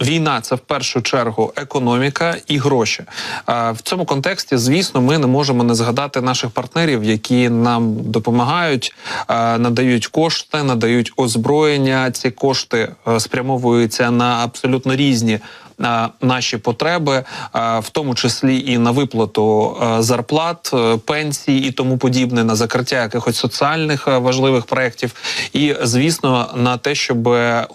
Війна це в першу чергу економіка і гроші. В цьому контексті, звісно, ми не можемо не згадати наших партнерів, які нам допомагають, надають кошти, надають озброєння. Ці кошти е, спрямовуються на абсолютно різні. Наші потреби, а, в тому числі і на виплату е, зарплат, е, пенсій і тому подібне, на закриття якихось соціальних е, важливих проєктів, і звісно, на те, щоб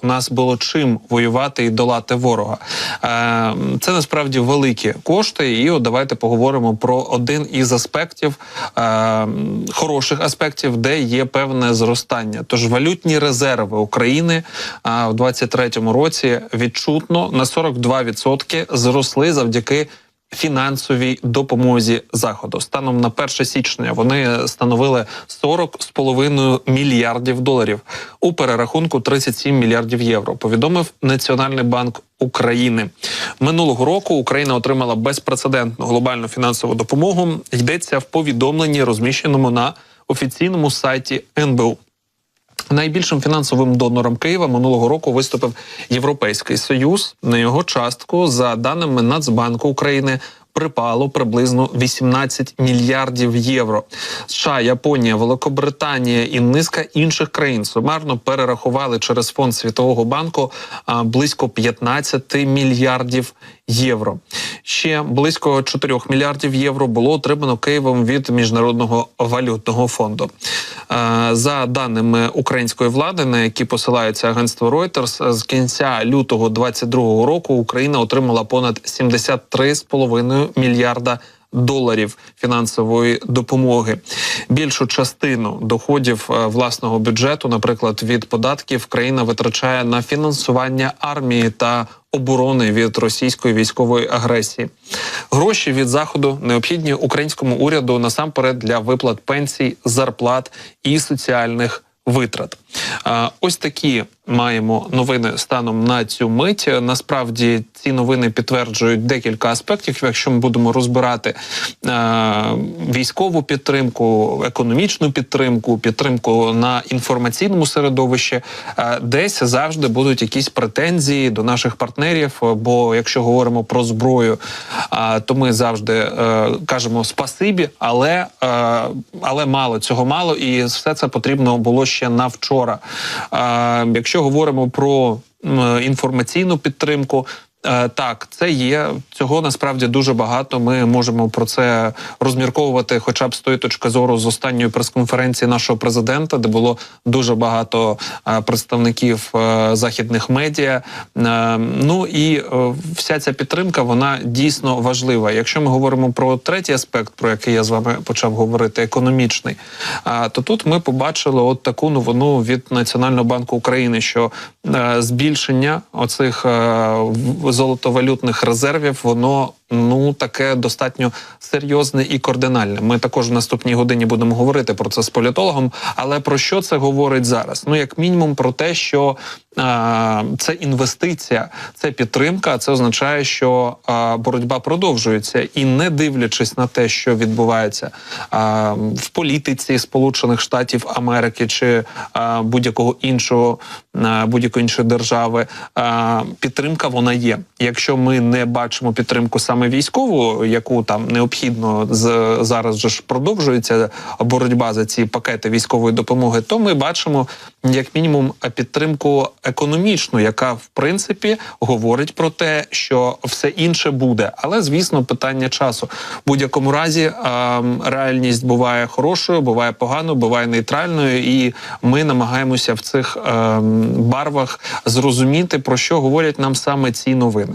у нас було чим воювати і долати ворога. Е, Це насправді великі кошти. І от давайте поговоримо про один із аспектів е, хороших аспектів, де є певне зростання. Тож валютні резерви України е, в 2023 році відчутно на 42% зросли завдяки. Фінансовій допомозі заходу станом на 1 січня вони становили 40,5 мільярдів доларів у перерахунку 37 мільярдів євро. Повідомив Національний банк України минулого року. Україна отримала безпрецедентну глобальну фінансову допомогу. Йдеться в повідомленні, розміщеному на офіційному сайті НБУ. Найбільшим фінансовим донором Києва минулого року виступив Європейський Союз. На його частку, за даними Нацбанку України, припало приблизно 18 мільярдів євро. США, Японія, Великобританія і низка інших країн сумарно перерахували через фонд Світового банку близько 15 мільярдів євро. Ще близько 4 мільярдів євро було отримано Києвом від міжнародного валютного фонду. За даними української влади, на які посилається агентство Reuters, з кінця лютого 2022 року Україна отримала понад 73,5 мільярда. Доларів фінансової допомоги більшу частину доходів е, власного бюджету, наприклад, від податків, країна витрачає на фінансування армії та оборони від російської військової агресії. Гроші від заходу необхідні українському уряду насамперед для виплат пенсій, зарплат і соціальних витрат. Ось такі маємо новини станом на цю мить. Насправді ці новини підтверджують декілька аспектів. Якщо ми будемо розбирати а, військову підтримку, економічну підтримку, підтримку на інформаційному середовищі, а, десь завжди будуть якісь претензії до наших партнерів. Бо якщо говоримо про зброю, а, то ми завжди е, кажемо спасибі, але, е, але мало цього мало, і все це потрібно було ще на вчора. А, якщо говоримо про інформаційну підтримку. Е, Так, це є цього насправді дуже багато. Ми можемо про це розмірковувати, хоча б з тої точки зору з останньої прес-конференції нашого президента, де було дуже багато е, представників е, західних медіа. Ну і вся ця підтримка вона дійсно важлива. Якщо ми говоримо про третій аспект, про який я з вами почав говорити, економічний, то тут ми побачили от таку новину від Національного банку України, що збільшення оцих золотовалютних резервів, воно ну таке достатньо серйозне і кардинальне. Ми також в наступній годині будемо говорити про це з політологом. Але про що це говорить зараз? Ну як мінімум про те, що а, це інвестиція, це підтримка. Це означає, що а, боротьба продовжується, і не дивлячись на те, що відбувається а, в політиці Сполучених Штатів Америки чи будь-якого іншого будь-якої іншої держави, а, підтримка вона є. Якщо ми не бачимо підтримку саме військову, яку там необхідно з зараз же ж продовжується боротьба за ці пакети військової допомоги, то ми бачимо як мінімум підтримку економічну, яка в принципі говорить про те, що все інше буде. Але звісно, питання часу. В будь-якому разі реальність буває хорошою, буває поганою, буває нейтральною, і ми намагаємося в цих ем, барвах зрозуміти про що говорять нам саме ці новини.